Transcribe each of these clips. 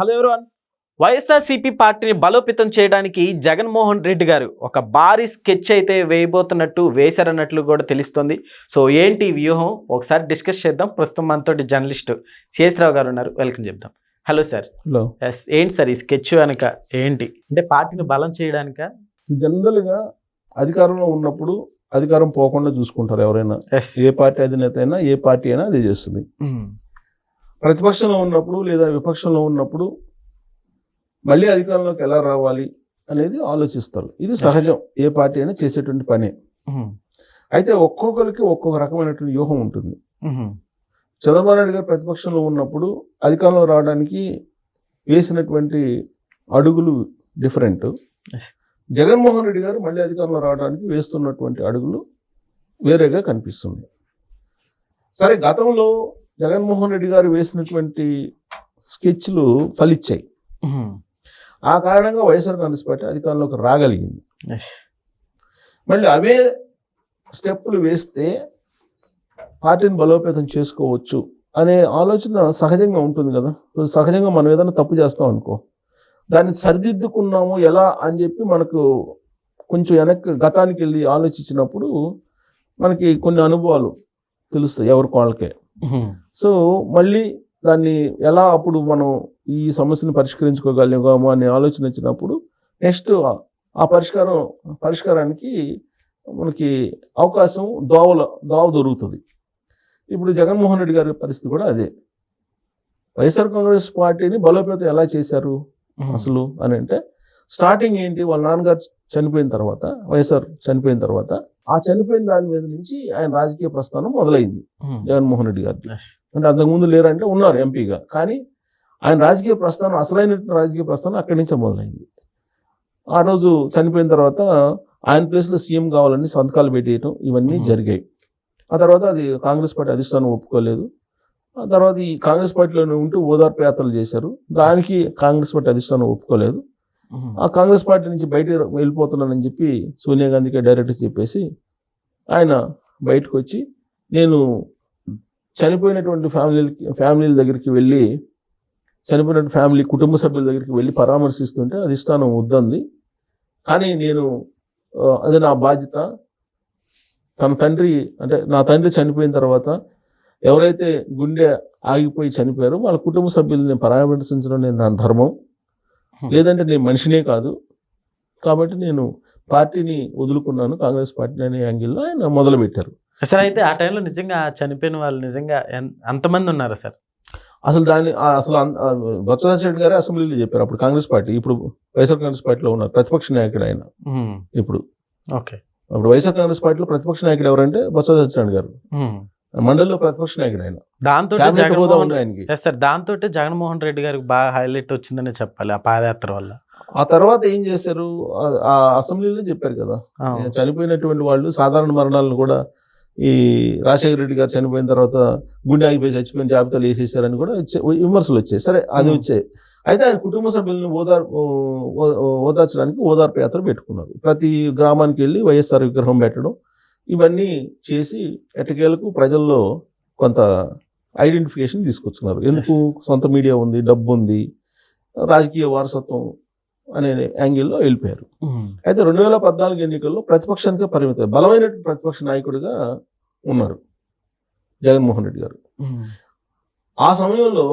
Hello everyone YSRCP పార్టీని బలోపేతం చేయడానికి జగన్మోహన్ రెడ్డి గారు ఒక భారీ స్కెచ్ అయితే వేయబోతున్నట్టు వేశారన్నట్లు కూడా తెలుస్తుంది. సో ఏంటి వ్యూహం? ఒకసారి డిస్కస్ చేద్దాం. ప్రస్తుతం మనతోటి జర్నలిస్ట్ సిఎస్ రావు గారు ఉన్నారు. వెల్కమ్ చెప్దాం. హలో సార్ హలో ఎస్ ఏంటి సార్ ఈ స్కెచ్ వెనక? ఏంటి? అంటే పార్టీని బలం చేయడానిక? జనరల్గా అధికారంలో ఉన్నప్పుడు అధికారం పోకుండా చూసుకుంటారు ఎవరైనా. ఎస్ ఏ పార్టీ అధినేత అయినా ఏ పార్టీ అయినా అది చేస్తుంది. ప్రతిపక్షంలో ఉన్నప్పుడు లేదా విపక్షంలో ఉన్నప్పుడు మళ్ళీ అధికారంలోకి ఎలా రావాలి అనేది ఆలోచిస్తారు. ఇది సహజం. ఏ పార్టీ అయినా చేసేటువంటి పనే. అయితే ఒక్కొక్కరికి ఒక్కొక్క రకమైనటువంటి వ్యూహం ఉంటుంది. చంద్రబాబు నాయుడు గారు ప్రతిపక్షంలో ఉన్నప్పుడు అధికారంలో రావడానికి వేసినటువంటి అడుగులు డిఫరెంట్. జగన్మోహన్ రెడ్డి గారు మళ్ళీ అధికారంలో రావడానికి వేస్తున్నటువంటి అడుగులు వేరేగా కనిపిస్తున్నాయి. సరే గతంలో జగన్మోహన్ రెడ్డి గారు వేసినటువంటి స్కెచ్లు ఫలిచ్చాయి. ఆ కారణంగా వైఎస్ఆర్ కాంగ్రెస్ పార్టీ అధికారంలోకి రాగలిగింది. మళ్ళీ అవే స్టెప్పులు వేస్తే పార్టీని బలోపేతం చేసుకోవచ్చు అనే ఆలోచన సహజంగా ఉంటుంది కదా. సహజంగా మనం ఏదైనా తప్పు చేస్తాం అనుకో దాన్ని సరిదిద్దుకున్నాము ఎలా అని చెప్పి మనకు కొంచెం వెనక్కి గతానికి వెళ్ళి ఆలోచించినప్పుడు మనకి కొన్ని అనుభవాలు తెలుస్తాయి ఎవరికి వాళ్ళకే సో మళ్ళీ దాన్ని ఎలా అప్పుడు మనం ఈ సమస్యను పరిష్కరించుకోగలిగాము అనే ఆలోచన వచ్చినప్పుడు నెక్స్ట్ ఆ పరిష్కారం పరిష్కారానికి మనకి అవకాశం దోవల దోవ దొరుకుతుంది. ఇప్పుడు జగన్మోహన్ రెడ్డి గారి పరిస్థితి కూడా అదే. వైఎస్ఆర్ కాంగ్రెస్ పార్టీని బలోపేతం ఎలా చేశారు అసలు అని అంటే స్టార్టింగ్ ఏంటి? వాళ్ళ నాన్నగారు చనిపోయిన తర్వాత వైఎస్ఆర్ చనిపోయిన తర్వాత ఆ చనిపోయిన దాని మీద నుంచి ఆయన రాజకీయ ప్రస్థానం మొదలైంది. జగన్మోహన్ రెడ్డి గారు అంటే అంతకుముందు లేరంటే ఉన్నారు ఎంపీగా. కానీ ఆయన రాజకీయ ప్రస్థానం అసలైన రాజకీయ ప్రస్థానం అక్కడి నుంచే మొదలైంది. ఆ రోజు చనిపోయిన తర్వాత ఆయన ప్లేస్లో సీఎం కావాలని సంతకాలు పెట్టేయటం ఇవన్నీ Mhm. జరిగాయి. ఆ తర్వాత అది కాంగ్రెస్ పార్టీ అధిష్టానం ఒప్పుకోలేదు. ఆ తర్వాత ఈ కాంగ్రెస్ పార్టీలోనే ఉంటూ ఓదార్పు యాత్రలు చేశారు. దానికి కాంగ్రెస్ పార్టీ అధిష్టానం ఒప్పుకోలేదు. ఆ కాంగ్రెస్ పార్టీ నుంచి బయట వెళ్ళిపోతున్నానని చెప్పి సోనియా గాంధీకి డైరెక్ట్ చెప్పేసి ఆయన బయటకు వచ్చి నేను చనిపోయినటువంటి ఫ్యామిలీలకి ఫ్యామిలీల దగ్గరికి వెళ్ళి చనిపోయిన ఫ్యామిలీ కుటుంబ సభ్యుల దగ్గరికి వెళ్ళి పరామర్శిస్తుంటే అధిష్టానం వద్దంది. కానీ నేను అది నా బాధ్యత. తన తండ్రి అంటే నా తండ్రి చనిపోయిన తర్వాత ఎవరైతే గుండె ఆగిపోయి చనిపోయారో వాళ్ళ కుటుంబ సభ్యుల్ని పరామర్శించడం నేను నా ధర్మం. లేదంటే నేను మనిషినే కాదు. కాబట్టి నేను పార్టీని వదులుకున్నాను. కాంగ్రెస్ పార్టీ అనే యాంగిల్లో ఆయన మొదలుపెట్టారు. సార్ అయితే ఆ టైంలో నిజంగా చనిపోయిన వాళ్ళు నిజంగా ఎంతమంది ఉన్నారా సార్? అసలు దాన్ని అసలు అన్- ఆ బొత్స సత్యనారాయణ గారే అసెంబ్లీలో చెప్పారు. అప్పుడు కాంగ్రెస్ పార్టీ ఇప్పుడు వైఎస్ఆర్ కాంగ్రెస్ పార్టీలో ఉన్నారు ప్రతిపక్ష నాయకుడు ఆయన. ఇప్పుడు ఓకే. అప్పుడు వైఎస్ఆర్ కాంగ్రెస్ పార్టీలో ప్రతిపక్ష నాయకుడు ఎవరంటే బొత్స సత్యనారాయణ గారు. మండలిలో ప్రతిపక్ష నాయకుడు ఆయన. దాంతో జగన్మోహన్ ఆయనకి. సార్ దాంతో జగన్మోహన్ రెడ్డి గారికి బాగా హైలైట్ వచ్చిందని చెప్పాలి ఆ పాదయాత్ర వల్ల. ఆ తర్వాత ఏం చేశారు? ఆ- అసెంబ్లీలో చెప్పారు కదా. చనిపోయినటువంటి వాళ్ళు సాధారణ మరణాలను కూడా ఈ రాజశేఖర రెడ్డి గారు చనిపోయిన తర్వాత గుండె ఆగిపోయి చచ్చిపోయిన జాబితాలు వేసేసారని కూడా విమర్శలు వచ్చాయి. సరే అది. వచ్చాయి. అయితే ఆయన కుటుంబ సభ్యులను ఓదార్ ఓదార్చడానికి ఓదార్పు యాత్ర పెట్టుకున్నారు. ప్రతి గ్రామానికి వెళ్ళి వైఎస్ఆర్ విగ్రహం పెట్టడం ఇవన్నీ చేసి ఎట్టకేలకు ప్రజల్లో కొంత ఐడెంటిఫికేషన్ తీసుకొచ్చుకున్నారు. ఎందుకు సొంత మీడియా ఉంది డబ్బు ఉంది రాజకీయ వారసత్వం అనే యాంగిల్లో వెళ్ళిపోయారు. ఉమ్, అయితే రెండు వేల పద్నాలుగు ఎన్నికల్లో ప్రతిపక్షానికే పరిమితం బలమైన ప్రతిపక్ష నాయకుడిగా ఉన్నారు జగన్మోహన్ రెడ్డి గారు. ఉమ్, ఆ సమయంలో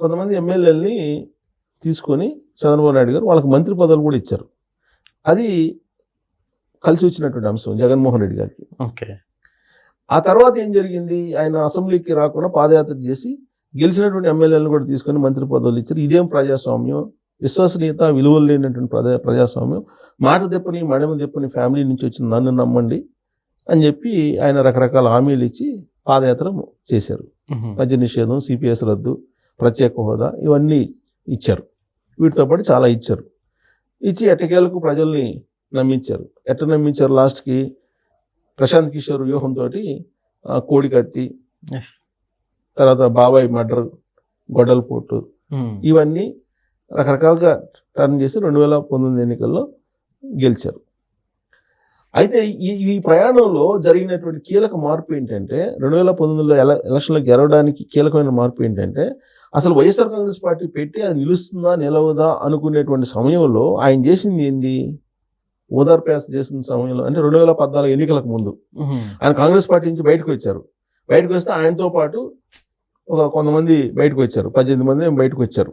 కొంతమంది ఎమ్మెల్యేలని తీసుకొని చంద్రబాబు నాయుడు గారు వాళ్ళకి మంత్రి పదవులు కూడా ఇచ్చారు. అది కలిసి వచ్చినటువంటి అంశం జగన్మోహన్ రెడ్డి గారికి. ఓకే. ఆ తర్వాత ఏం జరిగింది? ఆయన అసెంబ్లీకి రాకుండా పాదయాత్ర చేసి గెలిచినటువంటి ఎమ్మెల్యేలను కూడా తీసుకొని మంత్రి పదవులు ఇచ్చారు. ఇదేం ప్రజాస్వామ్యం? విశ్వసనీయత విలువలు లేనటువంటి ప్రజా ప్రజాస్వామ్యం. మాట తెప్పని మడమ తెప్పని ఫ్యామిలీ నుంచి వచ్చిన నన్ను నమ్మండి అని చెప్పి ఆయన రకరకాల హామీలు ఇచ్చి పాదయాత్ర చేశారు. మద్య నిషేధం సిపిఎస్ రద్దు ప్రత్యేక హోదా ఇవన్నీ ఇచ్చారు. వీటితో పాటు చాలా ఇచ్చారు. ఇచ్చి ఎట్టకేలకు ప్రజల్ని నమ్మించారు. ఎట్ట నమ్మించారు లాస్ట్కి? ప్రశాంత్ కిషోర్ వ్యూహంతో కోడి కత్తి yes. తర్వాత బాబాయ్ మర్డర్ గొడ్డల పోటు ఉమ్, ఇవన్నీ రకరకాలుగా టర్న్ చేసి రెండు వేల పంతొమ్మిది ఎన్నికల్లో గెలిచారు. అయితే ఈ ఈ ప్రయాణంలో జరిగినటువంటి కీలక మార్పు ఏంటంటే రెండు వేల పంతొమ్మిదిలో ఎల ఎలక్షన్లో గెలవడానికి కీలకమైన మార్పు ఏంటంటే అసలు వైఎస్ఆర్ కాంగ్రెస్ పార్టీ పెట్టి అది నిలుస్తుందా నిలవదా అనుకునేటువంటి సమయంలో ఆయన చేసింది ఏంది? ఓదార్పేస చేసిన సమయంలో అంటే రెండు వేల పద్నాలుగు ఎన్నికలకు ముందు ఆయన కాంగ్రెస్ పార్టీ నుంచి బయటకు వచ్చారు. బయటకు వస్తే ఆయనతో పాటు ఒక కొంతమంది బయటకు వచ్చారు. పద్దెనిమిది మంది బయటకు వచ్చారు.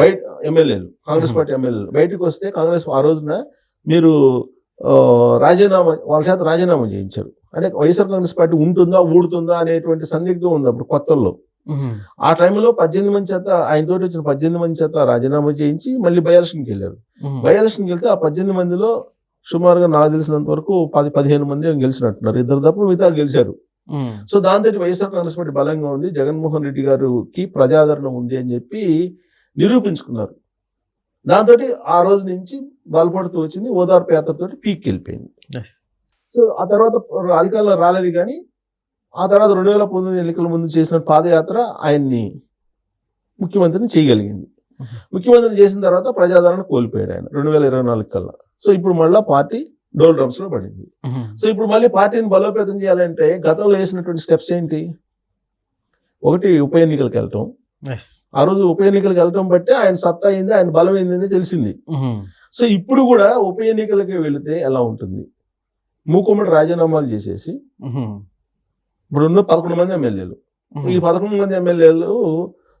బయట ఎమ్మెల్యేలు కాంగ్రెస్. పార్టీ ఎమ్మెల్యేలు. బయటకు వస్తే కాంగ్రెస్ ఆ రోజున మీరు రాజీనామా వాళ్ళ చేత రాజీనామా చేయించారు. అంటే వైఎస్ఆర్ కాంగ్రెస్ పార్టీ ఉంటుందా ఊడుతుందా అనేటువంటి సందిగ్ధం ఉంది అప్పుడు కొత్తల్లో. ఆ టైంలో పద్దెనిమిది మంది చేత ఆయనతో వచ్చిన పద్దెనిమిది మంది చేత రాజీనామా చేయించి మళ్ళీ బై ఎలక్షన్కి వెళ్ళారు. బై ఎలక్షన్కి వెళ్తే ఆ పద్దెనిమిది మందిలో సుమారుగా నాకు తెలిసినంత వరకు పది పదిహేను మంది గెలిచినట్టున్నారు. ఇద్దరు తప్ప మిగతా గెలిచారు. సో దాంతో వైఎస్ఆర్ కాంగ్రెస్ పార్టీ బలంగా ఉంది జగన్మోహన్ రెడ్డి గారికి ప్రజాదరణ ఉంది అని చెప్పి నిరూపించుకున్నారు. దాంతో ఆ రోజు నుంచి బలపడుతూ వచ్చింది ఓదార్పు యాత్రతో పీక్ వెళ్ళిపోయింది. సో ఆ తర్వాత అధికారంలో రాలేదు కానీ ఆ తర్వాత రెండు వేల పంతొమ్మిది ఎన్నికల ముందు చేసిన పాదయాత్ర ఆయన్ని ముఖ్యమంత్రిని చేయగలిగింది. ముఖ్యమంత్రిని చేసిన తర్వాత ప్రజాదరణ కోల్పోయాడు ఆయన రెండు వేల ఇరవై నాలుగు కల్లా. సో ఇప్పుడు మళ్ళీ పార్టీ డోల్ డ్రమ్స్లో పడింది సో ఇప్పుడు మళ్ళీ పార్టీని బలోపేతం చేయాలంటే గతంలో వేసినటువంటి స్టెప్స్ ఏంటి? ఒకటి ఉప ఎన్నికలకు వెళ్ళటం. ఆ రోజు ఉప ఎన్నికలకు వెళ్ళటం బట్టి ఆయన సత్తా అయింది ఆయన బలం అయిందని తెలిసింది. సో ఇప్పుడు కూడా ఉప ఎన్నికలకి వెళితే ఎలా ఉంటుంది? మూకుమ్మడి రాజీనామాలు చేసేసి ఇప్పుడు ఉన్న పదకొండు మంది ఎమ్మెల్యేలు. ఈ పదకొండు మంది ఎమ్మెల్యేలు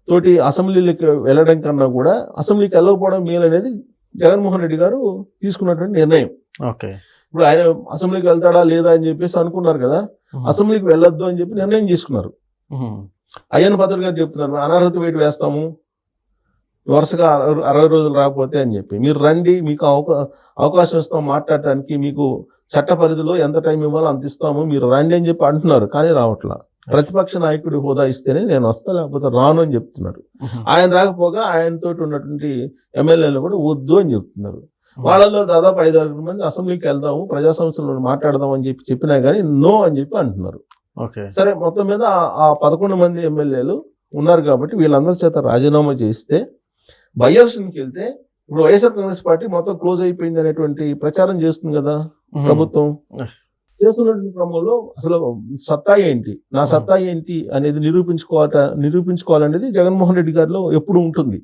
తోటి అసెంబ్లీలకు వెళ్ళడం కన్నా కూడా అసెంబ్లీకి వెళ్ళకపోవడం మేలు అనేది జగన్మోహన్ రెడ్డి గారు తీసుకున్నటువంటి నిర్ణయం. ఓకే. ఇప్పుడు ఆయన అసెంబ్లీకి వెళ్తాడా లేదా అని చెప్పేసి అనుకున్నారు కదా అసెంబ్లీకి వెళ్ళొద్దు అని చెప్పి నిర్ణయం తీసుకున్నారు. అయ్యన్న భద్ర గారు చెప్తున్నారు అనర్హత వేటు వేస్తాము వరుసగా అరవై- అరవై రోజులు రాకపోతే అని చెప్పి. మీరు రండి మీకు అవకా అవకాశం ఇస్తాం మాట్లాడటానికి మీకు చట్ట పరిధిలో ఎంత టైం ఇవ్వాలో అంత ఇస్తాము. మీరు రండి అని చెప్పి అంటున్నారు కానీ రావట్లా. ప్రతిపక్ష నాయకుడి హోదా ఇస్తేనే నేను వస్తా లేకపోతే రాను అని చెప్తున్నారు. ఆయన రాకపోగా ఆయనతో ఉన్నటువంటి ఎమ్మెల్యేలు కూడా వద్దు అని చెప్తున్నారు. వాళ్ళలో దాదాపు ఐదు ఆరుగురు మంది అసెంబ్లీకి వెళ్దాము ప్రజా సమస్యలను మాట్లాడదాం అని చెప్పి చెప్పినా కానీ నో అని చెప్పి అంటున్నారు. సరే మొత్తం మీద ఆ- పదకొండు మంది ఎమ్మెల్యేలు ఉన్నారు కాబట్టి వీళ్ళందరి చేత రాజీనామా చేస్తే బై ఎలక్షన్కి వెళ్తే ఇప్పుడు వైఎస్ఆర్ కాంగ్రెస్ పార్టీ మొత్తం క్లోజ్ అయిపోయింది అనేటువంటి ప్రచారం చేస్తుంది కదా. ప్రభుత్వం. చేస్తున్నటువంటి క్రమంలో అసలు సత్తా ఏంటి? నా సత్తా ఏంటి అనేది నిరూపించుకోవాల నిరూపించుకోవాలనేది జగన్మోహన్ రెడ్డి గారిలో ఎప్పుడు ఉంటుంది.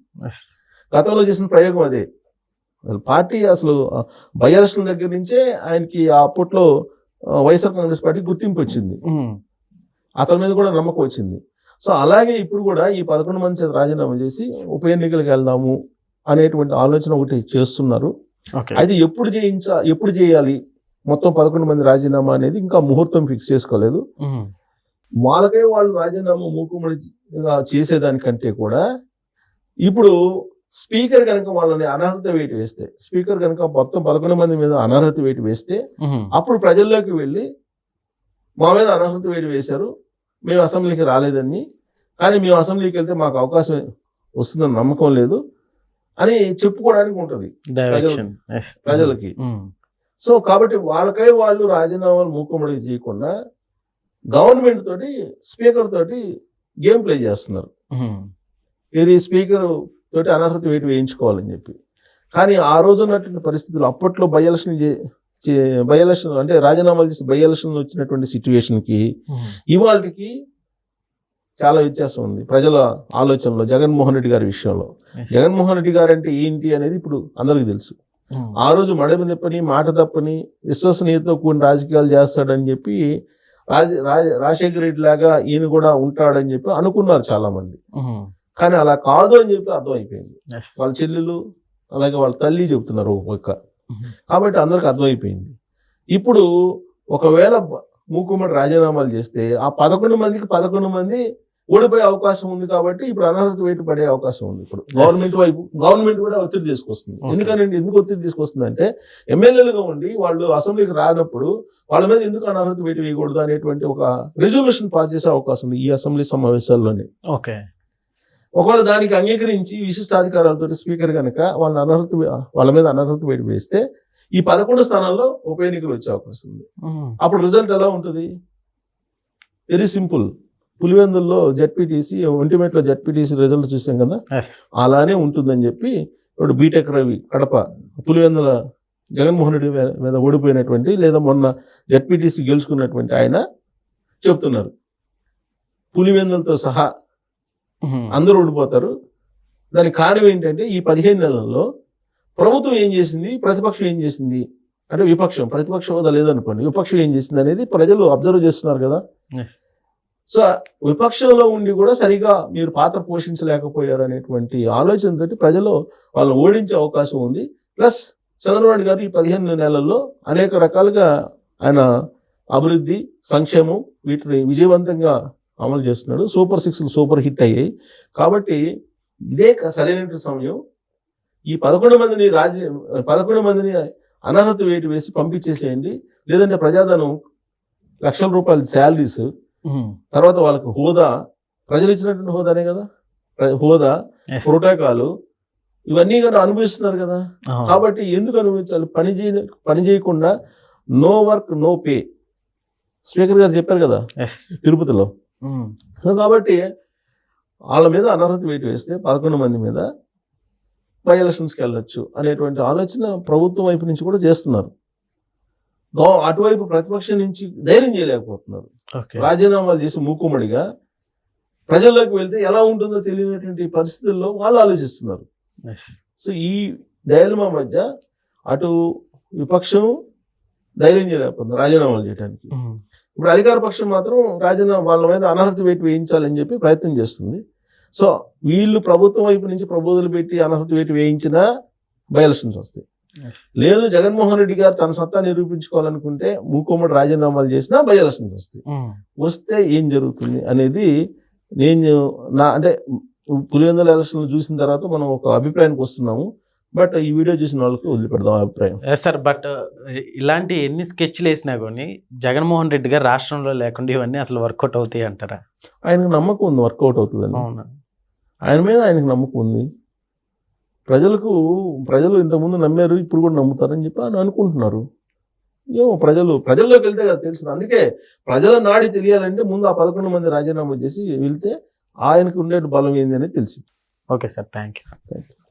గతంలో చేసిన ప్రయోగం అదే. అసలు పార్టీ అసలు బై ఎలక్షన్ దగ్గర నుంచే ఆయనకి ఆ అప్పట్లో వైఎస్ఆర్ కాంగ్రెస్ పార్టీ గుర్తింపు వచ్చింది. అతని మీద కూడా నమ్మకం వచ్చింది. సో అలాగే ఇప్పుడు కూడా ఈ పదకొండు మంది చేత రాజీనామా చేసి ఉప ఎన్నికలకు వెళ్దాము అనేటువంటి ఆలోచన ఒకటి చేస్తున్నారు. అయితే ఎప్పుడు చేయించ ఎప్పుడు చేయాలి? మొత్తం పదకొండు మంది రాజీనామా అనేది ఇంకా ముహూర్తం ఫిక్స్ చేసుకోలేదు. వాళ్ళకే వాళ్ళు రాజీనామా మూకుమ్మడి చేసేదానికంటే కూడా ఇప్పుడు స్పీకర్ కనుక వాళ్ళని అనర్హత వేటు వేస్తే స్పీకర్ కనుక మొత్తం పదకొండు మంది మీద అనర్హత వేటు వేస్తే అప్పుడు ప్రజల్లోకి వెళ్ళి మా మీద అనర్హత వేటు వేశారు మేము అసెంబ్లీకి రాలేదని కానీ మేము అసెంబ్లీకి వెళ్తే మాకు అవకాశం వస్తుందని నమ్మకం లేదు అని చెప్పుకోవడానికి ఉంటుంది. ప్రజలకి సో కాబట్టి వాళ్ళకై వాళ్ళు రాజీనామాలు మూకుమ్మడి చేయకుండా గవర్నమెంట్ తోటి స్పీకర్ తోటి గేమ్ ప్లే చేస్తున్నారు. ఇది స్పీకర్ తోటి అనర్హత వేటు వేయించుకోవాలని చెప్పి. కానీ ఆ రోజు ఉన్నటువంటి పరిస్థితులు అప్పట్లో బై ఎలక్షన్ బై ఎలక్షన్ అంటే రాజీనామాలు చేసి బై ఎలక్షన్ వచ్చినటువంటి సిచ్యువేషన్కి ఇవాళకి చాలా వ్యత్యాసం ఉంది. ప్రజల ఆలోచనలో జగన్మోహన్ రెడ్డి గారి విషయంలో. జగన్మోహన్ రెడ్డి గారు అంటే ఏంటి అనేది ఇప్పుడు అందరికీ తెలుసు. ఆ రోజు మడమ తప్పని మాట తప్పని విశ్వసనీయతతో కూడిన రాజకీయాలు చేస్తాడని చెప్పి రాజ రాజ రాజశేఖర రెడ్డి లాగా ఈయన కూడా ఉంటాడని చెప్పి అనుకున్నారు చాలా మంది కానీ అలా కాదు అని చెప్పి అర్థమైపోయింది. వాళ్ళ చెల్లెలు అలాగే వాళ్ళ తల్లి చెబుతున్నారు ఒక పక్క. కాబట్టి అందరికి అర్థమైపోయింది. ఇప్పుడు ఒకవేళ మూకుమ్మడి రాజీనామాలు చేస్తే ఆ పదకొండు మందికి పదకొండు మంది ఓడిపోయే అవకాశం ఉంది కాబట్టి ఇప్పుడు అనర్హత వేటు పడే అవకాశం ఉంది. ఇప్పుడు గవర్నమెంట్ వైపు గవర్నమెంట్ కూడా ఒత్తిడి తీసుకొస్తుంది. ఎందుకంటే ఎందుకు ఒత్తిడి తీసుకొస్తుంది అంటే ఎమ్మెల్యేలుగా ఉండి వాళ్ళు అసెంబ్లీకి రానప్పుడు వాళ్ళ మీద ఎందుకు అనర్హత వేటు వేయకూడదు అనేటువంటి ఒక రెజల్యూషన్ పాస్ చేసే అవకాశం ఉంది ఈ అసెంబ్లీ సమావేశాల్లోనే. ఓకే ఒకవేళ దానికి అంగీకరించి విశిష్టాధికారాలతో స్పీకర్ కనుక వాళ్ళ అనర్హత వాళ్ళ మీద అనర్హత వేటు వేస్తే ఈ పదకొండు స్థానాల్లో ఉప ఎన్నికలు వచ్చే అవకాశం ఉంది. అప్పుడు రిజల్ట్ ఎలా ఉంటుంది? వెరీ సింపుల్ పులివెందుల్లో జడ్పీటీసీ ఒంటిమేట్లో జడ్పీటీసీ రిజల్ట్ చూసాం కదా? అలానే ఉంటుందని చెప్పి ఇప్పుడు బీటెక్ రవి కడప పులివెందుల జగన్మోహన్ రెడ్డి మీద- ఓడిపోయినటువంటి లేదా మొన్న జడ్పీటీసీ గెలుచుకున్నటువంటి ఆయన చెప్తున్నారు. పులివెందులతో సహా. అందరూ ఓడిపోతారు. దానికి కారణం ఏంటంటే ఈ పదిహేను నెలల్లో ప్రభుత్వం ఏం చేసింది? ప్రతిపక్షం ఏం చేసింది? అంటే విపక్షం ప్రతిపక్ష హోదా లేదనుకోండి విపక్షం ఏం చేసింది అనేది ప్రజలు అబ్జర్వ్ చేస్తున్నారు కదా. సో విపక్షంలో ఉండి కూడా సరిగా మీరు పాత్ర పోషించలేకపోయారు అనేటువంటి ఆలోచనతోటి ప్రజలు వాళ్ళని ఓడించే అవకాశం ఉంది. ప్లస్ చంద్రబాబు గారు ఈ పదిహేను నెలల్లో అనేక రకాలుగా ఆయన అభివృద్ధి సంక్షేమం వీటిని విజయవంతంగా అమలు చేస్తున్నాడు. సూపర్ సిక్స్ సూపర్ హిట్ అయ్యాయి. కాబట్టి ఇదే సరైన సమయం. ఈ పదకొండు మందిని రాజ్య పదకొండు మందిని అనర్హత వేటు వేసి పంపించేసేయండి. లేదంటే ప్రజాధనం లక్షల రూపాయల శాలరీస్ తర్వాత వాళ్ళకి హోదా ప్రజలు ఇచ్చినటువంటి హోదానే కదా? హోదా. ప్రోటోకాలు ఇవన్నీ కూడా అనుభవిస్తున్నారు కదా. కాబట్టి ఎందుకు అనుభవించాలి? పని చేయ పని చేయకుండా no work no pay speaker గారు చెప్పారు కదా. తిరుపతిలో. కాబట్టి వాళ్ళ మీద అనర్హత వేటు వేస్తే పదకొండు మంది మీద బై ఎలక్షన్స్కి వెళ్ళొచ్చు అనేటువంటి ఆలోచన ప్రభుత్వం వైపు నుంచి కూడా చేస్తున్నారు. అటువైపు ప్రతిపక్షం నుంచి ధైర్యం చేయలేకపోతున్నారు రాజీనామాలు చేసి మూకుమ్మడిగా ప్రజల్లోకి వెళ్తే ఎలా ఉంటుందో తెలియనటువంటి పరిస్థితుల్లో వాళ్ళు ఆలోచిస్తున్నారు. సో ఈ డైలమా మధ్య అటు విపక్షం ధైర్యం చేయలేకపోతుంది రాజీనామాలు చేయడానికి. ఇప్పుడు అధికార పక్షం మాత్రం రాజీనామా వాళ్ళ మీద అనర్హత వేటు వేయించాలని చెప్పి ప్రయత్నం చేస్తుంది సో వీళ్ళు ప్రభుత్వం వైపు నుంచి ప్రబోధనలు పెట్టి అనర్హత వేటు వేయించినా బై ఎలక్షన్స్ వస్తాయి. లేదు జగన్మోహన్ రెడ్డి గారు తన సత్తా నిరూపించుకోవాలనుకుంటే మూకోమ్మడి రాజీనామాలు చేసినా బై ఎలక్షన్స్ వస్తాయి. ఉమ్. వస్తే ఏం జరుగుతుంది అనేది నేను నా అంటే పులివెందుల ఎలక్షన్లు చూసిన తర్వాత మనం ఒక అభిప్రాయానికి వస్తున్నాము. బట్ ఈ వీడియో చూసిన వాళ్ళకి వదిలిపెడదాం అభిప్రాయం. సార్ బట్ ఇలాంటి ఎన్ని స్కెచ్లు వేసినా కానీ జగన్మోహన్ రెడ్డి గారు రాష్ట్రంలో లేకుండా ఇవన్నీ అసలు వర్కౌట్ అవుతాయి అంటారా? ఆయనకు నమ్మకం ఉంది వర్కౌట్ అవుతుందని. అవునా? ఆయన మీద ఆయనకు నమ్మకం ఉంది. ప్రజలకు ప్రజలు ఇంతకుముందు నమ్మారు ఇప్పుడు కూడా నమ్ముతారని చెప్పి ఆయన అనుకుంటున్నారు. ఏమో ప్రజలు ప్రజల్లోకి వెళ్తే కదా తెలుసు. అందుకే ప్రజల నాడి తెలియాలంటే ముందు ఆ పదకొండు మంది రాజీనామా చేసి వెళ్తే ఆయనకు ఉండే బలం ఏంది అనేది తెలిసింది. Okay sir thank you